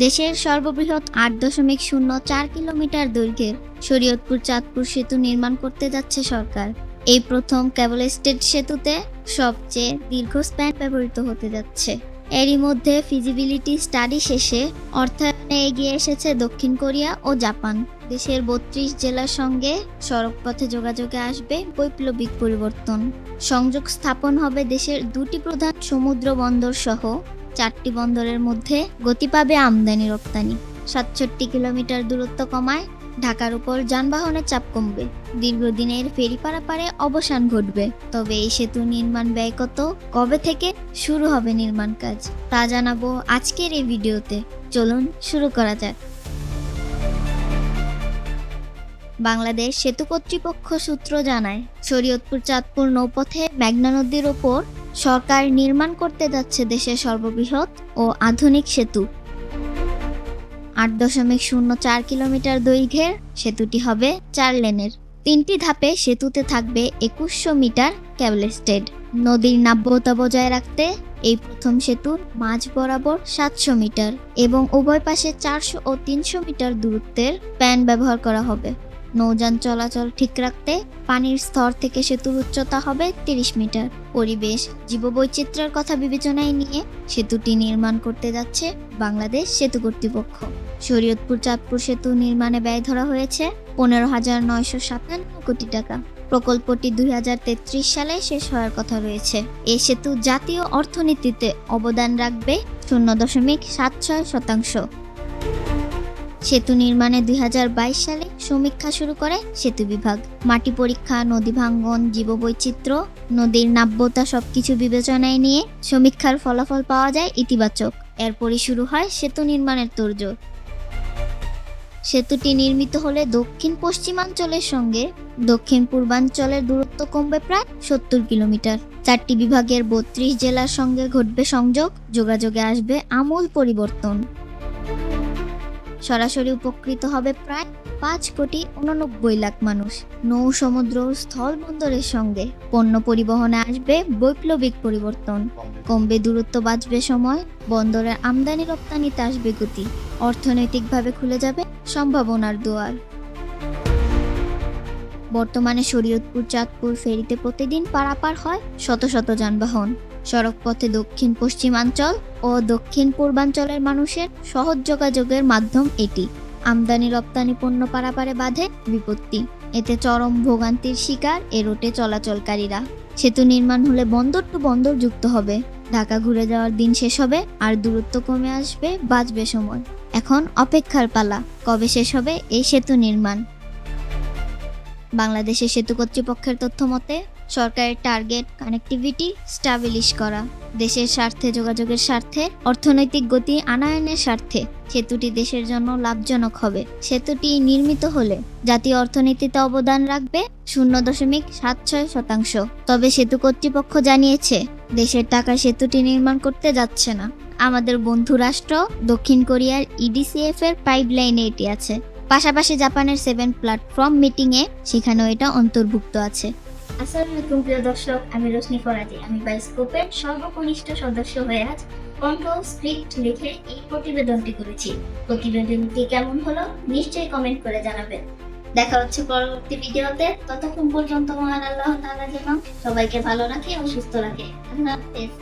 দেশের সর্ববৃহৎ আট দশমিক শূন্য চার কিলোমিটার দৈর্ঘ্যের শরীয়তপুর, চাঁদপুর সেতু নির্মাণ করতে যাচ্ছে সরকার। এই প্রথম কেবল স্টেট সেতুতে সবচেয়ে দীর্ঘ স্প্যান ব্যবহৃত হতে যাচ্ছে। এরই মধ্যে ফিজিবিলিটি স্টাডি শেষে অর্থায়নে এগিয়ে এসেছে দক্ষিণ কোরিয়া ও জাপান। দেশের বত্রিশ জেলার সঙ্গে সড়কপথে যোগাযোগে আসবে বৈপ্লবিক পরিবর্তন। সংযোগ স্থাপন হবে দেশের দুটি প্রধান সমুদ্র বন্দর সহ চারটি বন্দরের মধ্যে গতি পাবে আমদানি রপ্তানি। সাতষট্টি কিলোমিটার দূরত্ব কমায় ঢাকার উপর যানবাহনের চাপ কমবে। দীর্ঘদিনের ফেরি পারাপারে অবসান ঘটবে। তবে এই সেতু নির্মাণ ব্যয় কত, কবে থেকে শুরু হবে নির্মাণ কাজ, তা জানাব আজকের এই ভিডিওতে। চলুন শুরু করা যাক। বাংলাদেশ সেতু কর্তৃপক্ষ সূত্র জানায়, শরীয়তপুর চাঁদপুর নৌপথে মেঘনা নদীর ওপর সরকার নির্মাণ করতে যাচ্ছে দেশের সর্ববৃহৎ ও আধুনিক সেতু। আট দশমিক শূন্য চার কিলোমিটার দৈর্ঘ্যের সেতুটি হবে চার লেনের। তিনটি ধাপে সেতুতে থাকবে একুশশো মিটার ক্যাবলেস্টেড নদীর নাব্যতা বজায় রাখতে এই প্রথম সেতুর মাঝ বরাবর সাতশো মিটার এবং উভয় পাশে চারশো ও তিনশো মিটার দূরত্বের প্যান ব্যবহার করা হবে। নৌযান চলাচল ঠিক রাখতে পানির স্তর থেকে সেতুর উচ্চতা হবে তিরিশ মিটার। পরিবেশ, জীববৈচিত্র্যের কথা বিবেচনায় নিয়ে সেতুটি নির্মাণ করতে যাচ্ছে বাংলাদেশ সেতু কর্তৃপক্ষ। শরীয়তপুর চাঁদপুর সেতু নির্মাণে ব্যয় ধরা হয়েছে পনেরো হাজার নয়শো সাতান্ন কোটি টাকা। প্রকল্পটি দুই হাজার তেত্রিশ সালে শেষ হওয়ার কথা রয়েছে। এই সেতু জাতীয় অর্থনীতিতে অবদান রাখবে শূন্য দশমিক সাত ছয় শতাংশ। সেতু নির্মাণে দুই হাজার বাইশ সালে সমীক্ষা শুরু করে সেতু বিভাগ। মাটি পরীক্ষা, নদী ভাঙ্গন, জীববৈচিত্র্য, নদীর নাব্যতা সবকিছু বিবেচনায় নিয়ে সমীক্ষার ফলাফল পাওয়া যায় ইতিবাচক। এরপরই শুরু হয় সেতু নির্মাণের তোড়জোড়। সেতুটি নির্মিত হলে দক্ষিণ পশ্চিমাঞ্চলের সঙ্গে দক্ষিণ পূর্বাঞ্চলের দূরত্ব কমবে প্রায় সত্তর কিলোমিটার। চারটি বিভাগের বত্রিশ জেলার সঙ্গে ঘটবে সংযোগ, যোগাযোগে আসবে আমূল পরিবর্তন। সরাসরি উপকৃত হবে প্রায় পাঁচ কোটি উননব্বই লাখ মানুষ। নৌ সমুদ্র স্থল বন্দরের সঙ্গে পণ্য পরিবহনে আসবে বৈপ্লবিক পরিবর্তন। কমবে দূরত্ব বাঁচবে সময় বন্দরের আমদানি রপ্তানিতে আসবে গতি। অর্থনৈতিকভাবে খুলে যাবে সম্ভাবনার দুয়ার। বর্তমানে শরীয়তপুর চাঁদপুর ফেরিতে প্রতিদিন পারাপার হয় শত শত যানবাহন। সড়কপথে দক্ষিণ পশ্চিমাঞ্চল ও দক্ষিণ পূর্বাঞ্চলের মানুষের সহজ যোগাযোগের মাধ্যম এটি। আমদানি রপ্তানি পণ্য পারাপারে বাধে বিপত্তি। এতে চরম ভোগান্তির শিকার এ রোটে চলাচলকারীরা। সেতু নির্মাণ হলে বন্দর টু বন্দর যুক্ত হবে। ঢাকা ঘুরে যাওয়ার দিন শেষ হবে আর দূরত্ব কমে আসবে, বাঁচবে সময়। এখন অপেক্ষার পালা, কবে শেষ হবে এই সেতু নির্মাণ? বাংলাদেশের সেতু কর্তৃপক্ষের তথ্য মতে সরকারের টার্গেট কানেক্টিভিটি স্টাবলিশ করা, দেশের স্বার্থে, যোগাযোগের স্বার্থে, অর্থনৈতিক গতি আনায়নের স্বার্থে। সেতুটি দেশের জন্য লাভজনক হবে। সেতুটি নির্মিত হলে জাতীয় অর্থনীতিতে অবদান রাখবে শূন্য দশমিক সাত ছয় শতাংশ। তবে সেতু কর্তৃপক্ষ জানিয়েছে, দেশের টাকা সেতুটি নির্মাণ করতে যাচ্ছে না। আমাদের বন্ধু রাষ্ট্র, দক্ষিণ কোরিয়ার ইডিসিএফ এর পাইপলাইনে এটি আছে। পাশাপাশি জাপানের সেভেন প্ল্যাটফর্ম মিটিংয়ে সেখানেও এটা অন্তর্ভুক্ত আছে। আসসালামু আলাইকুম প্রিয় দর্শক। আমি রশ্মি ফরাজি আমি বাইস্কোপের সর্বকনিষ্ঠ সদস্য হয়ে আজ কন্ট্রোল স্ক্রিপ্ট লিখে এই প্রতিবেদনটি করেছি। প্রতিবেদনটি কেমন হলো নিশ্চয়ই কমেন্ট করে জানাবেন। দেখা হচ্ছে পরবর্তী ভিডিওতে। ততক্ষণ পর্যন্ত মহান আল্লাহ তাআলা যেন সবাইকে ভালো রাখে ও সুস্থ রাখে। আল্লাহ হাফেজ।